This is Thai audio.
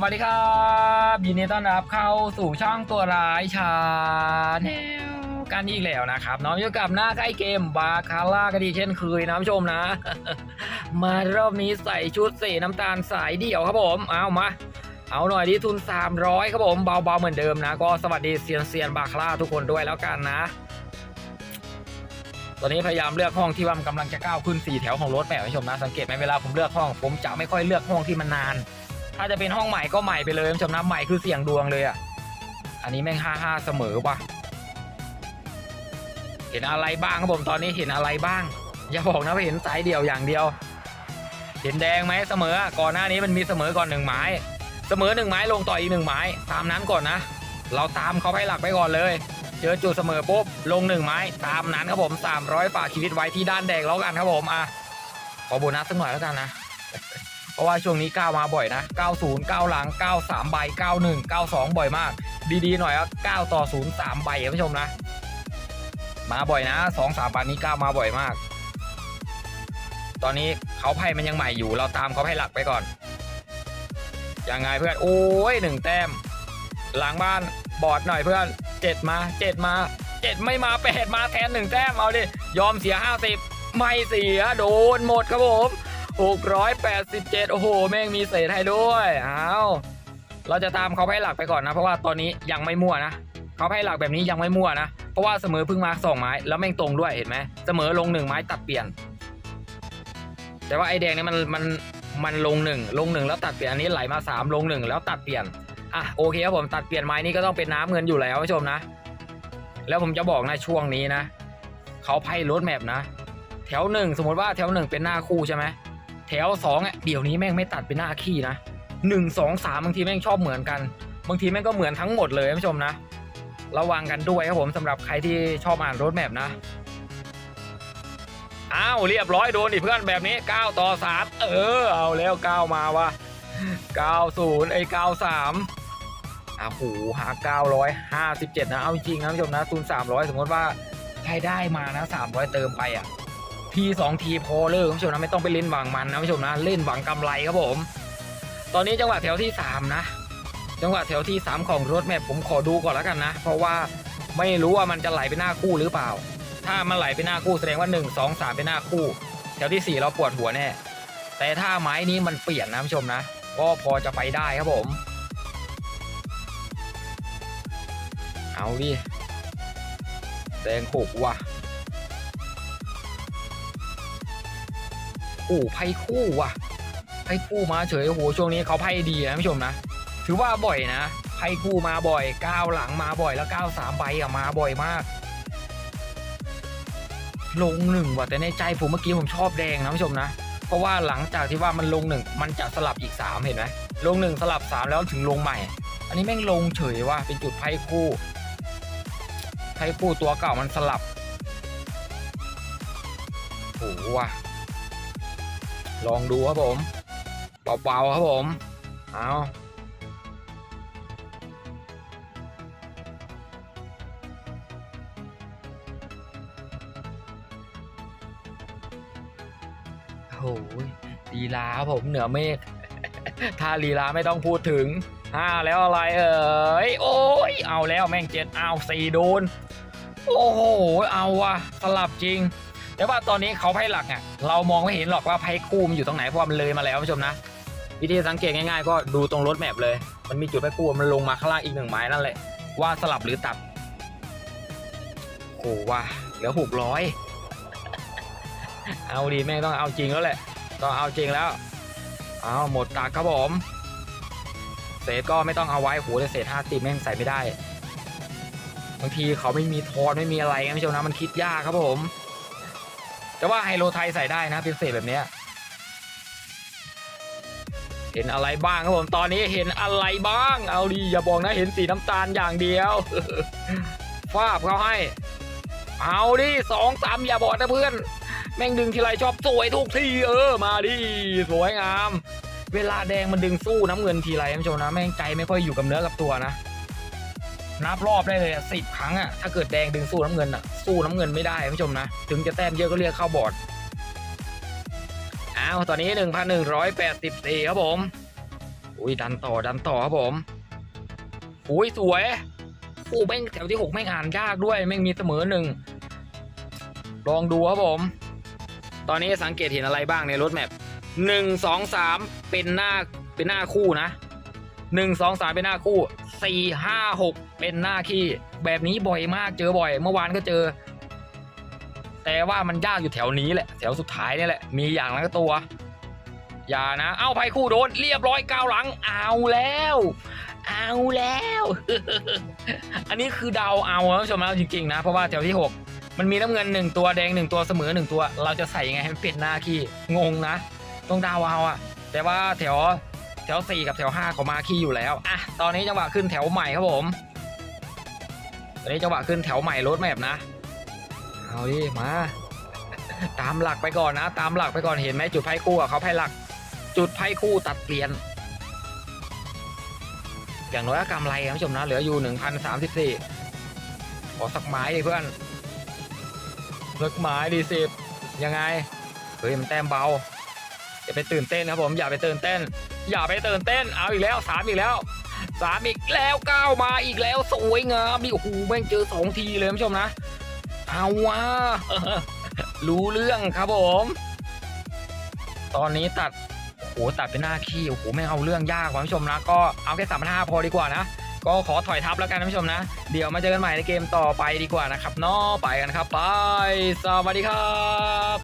สวัสดีครับยินดีต้อนรับเข้าสู่ช่องตัวร้ายชาแนลกันอีกแล้วนะครับน้องอยู่กับหน้าใกล้เกมบาคาร่ากันดีเช่นเคยนะผู้ชมนะ มารอบนี้ใส่ชุดสีน้ำตาลสายเดี่ยวครับผมเอามา เอาหน่อยที่ทุน 300 ครับผมเบาๆเหมือนเดิมนะ ก็สวัสดีเซียนเซียนบาคาร่าทุกคนด้วยแล้วกันนะตอนนี้พยายามเลือกห้องที่ว่ามันกำลังจะก้าวขึ้น 4 แถวของรถแบบผู้ชมนะสังเกตไหมเวลาผมเลือกห้อง ผมจะไม่ค่อยเลือกห้องที่มันนาน ถ้าจะเป็นห้องใหม่ก็ใหม่ไปเลยชมนะใหม่คือเสี่ยงดวงเลยอะ อันนี้แม่งห้าห้าเสมอปะเห็นอะไรบ้างครับผมตอนนี้เห็นอะไรบ้าง อย่าบอกนะว่าเห็นสายเดียวอย่างเดียว เห็นแดงไหมเสมอ ก่อนหน้านี้มันมีเสมอก่อนหนึ่งไม้ เสมอหนึ่งไม้ลงต่ออีกหนึ่งไม้ตามนั้นก่อนนะ เราตามเขาให้หลักไปก่อนเลย เจอจุดเสมอปุ๊บลงหนึ่งไม้ตามนั้นครับผม300ฝากชีวิตไว้ที่ด้านแดงแล้วกันครับผมอะขอโบนัสสักหน่อยแล้วกันนะ เพราะว่าช่วงนี้ก้าวมาบ่อยนะ 90 9 หลัง 93 ใบ 91 92 บ่อยมาก ดีๆ หน่อยก็9ต่อ 0 3 ใบคุณผู้ชมนะ มาบ่อยนะ 2 3ปันนี้ก้าวมาบ่อยมาก ตอนนี้เขาไพ่มันยังใหม่อยู่ เราตามเขาไพ่หลักไปก่อน ยังไงเพื่อน โอ้ยหนึ่งแต้ม หลังบ้านบอดหน่อยเพื่อนเจ็ดมาเจ็ดมาเจ็ดไม่มาแปดมาแทนหนึ่งแต้มเอาดิยอมเสีย50ไม่เสียโดนหมดครับผม 687 โอ้โห แม่งมีเศษให้ด้วยเอาเราจะตามเขาให้หลักไปก่อนนะ เพราะว่าตอนนี้ยังไม่มั่วนะเขาให้หลักแบบนี้ยังไม่มั่วนะ เพราะว่าเสมอเพิ่งมาสองไม้แล้วแม่งตรงด้วยเห็นไหมเสมอลงหนึ่งไม้ตัดเปลี่ยน แต่ว่าไอแดงเนี่ยมันมันมันลงหนึ่งลงหนึ่งแล้วตัดเปลี่ยนอันนี้ไหลมาสามลงหนึ่งแล้วตัดเปลี่ยนอะโอเคครับผมตัดเปลี่ยนไม้นี้ก็ต้องเป็นน้ำเงินอยู่แล้วผู้ชมนะ แล้วผมจะบอกนะช่วงนี้นะเขาไพ่รถแมพนะ แถวหนึ่งสมมติว่าแถวหนึ่งเป็นหน้าคู่ใช่ไหม แถวสองอะเดี๋ยวนี้แม่งไม่ตัดเป็นหน้าขี้นะหนึ่งสองสามบางทีแม่งชอบเหมือนกัน บางทีแม่งก็เหมือนทั้งหมดเลยท่านผู้ชมนะ ระวังกันด้วยครับผมสำหรับใครที่ชอบอ่านรถแมพนะอ้าวเรียบร้อยโดนดิเพื่อนแบบนี้ 9 ต่อ 3 เออ เอาแล้ว 9 มาวะ90 ไอ้ 93อ้าวโหหา957 นะ เอาจริงนะท่านผู้ชมนะทุน300 สมมติว่าใครได้มานะ 300 เติมไปอะ ทีสองทีพอเลยคุณผู้ชมนะไม่ต้องไปเล่นหวังมันนะคุณผู้ชมนะเล่นหวังกำไรครับผม ตอนนี้จังหวะแถวที่สามนะ จังหวะแถวที่สามของรถแมพผมขอดูก่อนแล้วกันนะ เพราะว่าไม่รู้ว่ามันจะไหลไปหน้าคู่หรือเปล่า ถ้ามันไหลไปหน้าคู่แสดงว่าหนึ่งสองสามไปหน้าคู่ แถวที่สี่เราปวดหัวแน่แต่ถ้าไม้นี้มันเปลี่ยนนะคุณผู้ชมนะ ก็พอจะไปได้ครับผม เอาดิแดงหกว่ะ โอ้ไพ่คู่ว่ะไพ่คู่มาเฉยโอ้โหช่วงนี้เขาไพ่ดีนะท่านผู้ชมนะ ถือว่าบ่อยนะไพ่คู่มาบ่อยก้าวหลังมาบ่อยแล้วก้าวสามใบอะมาบ่อยมาก ลงหนึ่งว่ะแต่ในใจผมเมื่อกี้ผมชอบแดงนะท่านผู้ชมนะ เพราะว่าหลังจากที่ว่ามันลงหนึ่งมันจะสลับอีกสามเห็นไหมลงหนึ่งสลับสามแล้วถึงลงใหม่ อันนี้แม่งลงเฉยว่ะเป็นจุดไพ่คู่ไพ่คู่ตัวเก่ามันสลับโอ้โหว่ะ ลองดูครับผมเบาๆครับผม เอาโอ้ยลีลาครับผมเหนือเมฆถ้าลีลาไม่ต้องพูดถึงห้าแล้วอะไรเอ่ยโอ้ยเอาแล้วแม่งเจ็ดเอาสี่โดน โอ้โห เอาวะสลับจริง แต่ว่าตอนนี้เขาไพ่หลักอะเรามองไม่เห็นหรอกว่าไพ่คู่มันอยู่ตรงไหนเพราะมันเลยมาแล้วผู้ชมนะ วิธีสังเกตง่ายๆ ก็ดูตรงรถแมพเลย มันมีจุดไพ่คู่มันลงมาข้างล่างอีกหนึ่งไม้นั่นแหละว่าสลับหรือตัดโอ้ว่าเหลือหกร้อยเอาดีแม่งต้องเอาจริงแล้วแหละต้องเอาจริงแล้วเอาหมดตักครับผมเศษก็ไม่ต้องเอาไว้โหแต่เศษห้าติแม่งใส่ไม่ได้บางทีเขาไม่มีทอนไม่มีอะไรนะผู้ชมนะมันคิดยากครับผม แต่ว่าไฮโลไทยใส่ได้นะเป็นเศษแบบเนี้ยเห็นอะไรบ้างครับผมตอนนี้เห็นอะไรบ้าง เอาดีอย่าบอกนะเห็นสีน้ำตาลอย่างเดียวฟาบเขาให้ เอาดิสองสามอย่าบอกนะเพื่อน แม่งดึงทีไรชอบสวยทุกทีเออมาดิสวยงาม เวลาแดงมันดึงสู้น้ำเงินทีไรท่านผู้ชมนะ แม่งใจไม่ค่อยอยู่กับเนื้อกับตัวนะ นับรอบได้เลยสิบครั้งอะถ้าเกิดแดงดึงสู้น้ำเงินอะสู้น้ำเงินไม่ได้ท่านผู้ชมนะ ถึงจะแต้มเยอะก็เรียกเข้าบอร์ดอ้าวตอนนี้1,184ครับผมอุ้ยดันต่อดันต่อครับผมอุ้ยสวยโอ้แม่งแถวที่หกแม่งอ่านยากด้วยแม่งมีเสมอหนึ่งลองดูครับผม ตอนนี้สังเกตเห็นอะไรบ้างในรถแมพหนึ่งสองสามเป็นหน้าเป็นหน้าคู่นะหนึ่งสองสามเป็นหน้าคู่สี่ห้าหก เป็นหน้าขี้แบบนี้บ่อยมากเจอบ่อย เมื่อวานก็เจอ แต่ว่ามันยากอยู่แถวนี้แหละ แถวสุดท้ายนี่แหละ มีอย่างละตัว อย่านะ เอาไพ่คู่โดน เรียบร้อยก้าวหลัง เอาแล้ว เอาแล้ว อันนี้คือเดาเอานะผู้ชมนะจริงๆนะ เพราะว่าแถวที่ 6 มันมีน้ำเงินหนึ่งตัวแดงหนึ่งตัวเสมอหนึ่งตัว เราจะใส่ยังไงให้มันเป็นหน้าขี้งงนะ ต้องเดาเอาอะแต่ว่าแถวแถว 4 กับแถว 5 เขามาขี้อยู่แล้ว อะ ตอนนี้จังหวะขึ้นแถวใหม่ครับผม ตอนนี้จังหวะขึ้นแถวใหม่รถแมพนะ เอาดิมา ตามหลักไปก่อนนะ ตามหลักไปก่อนเห็นไหมจุดไพ่คู่เขาไพ่หลัก จุดไพ่คู่ตัดเปลี่ยน อย่างน้อยก็กำไรครับผู้ชมนะ เหลืออยู่หนึ่งพันสามสิบสี่ขอสักไม้ดิเพื่อนสักไม้ดิสิบยังไง เฮ้ยมันแต้มเบาอย่าไปตื่นเต้นครับผมอย่าไปตื่นเต้น อย่าไปตื่นเต้น เอาอีกแล้วสามอีกแล้ว สามอีกแล้วเก้ามาอีกแล้วสวยงามดิโอ้โหแม่งเจอสองทีเลยคุณผู้ชมนะ เอาว่ารู้เรื่องครับผม ตอนนี้ตัดโอ้โหตัดเป็นหน้าขี้โอ้โหไม่งเอาเรื่องยากคุณผู้ชมนะก็เอาแค่สามพันห้าพอดีกว่านะก็ขอถอยทับแล้วกันนะคุณผู้ชมนะ เดี๋ยวมาเจอกันใหม่ในเกมต่อไปดีกว่านะครับเนอไปกันครับไป สวัสดีครับ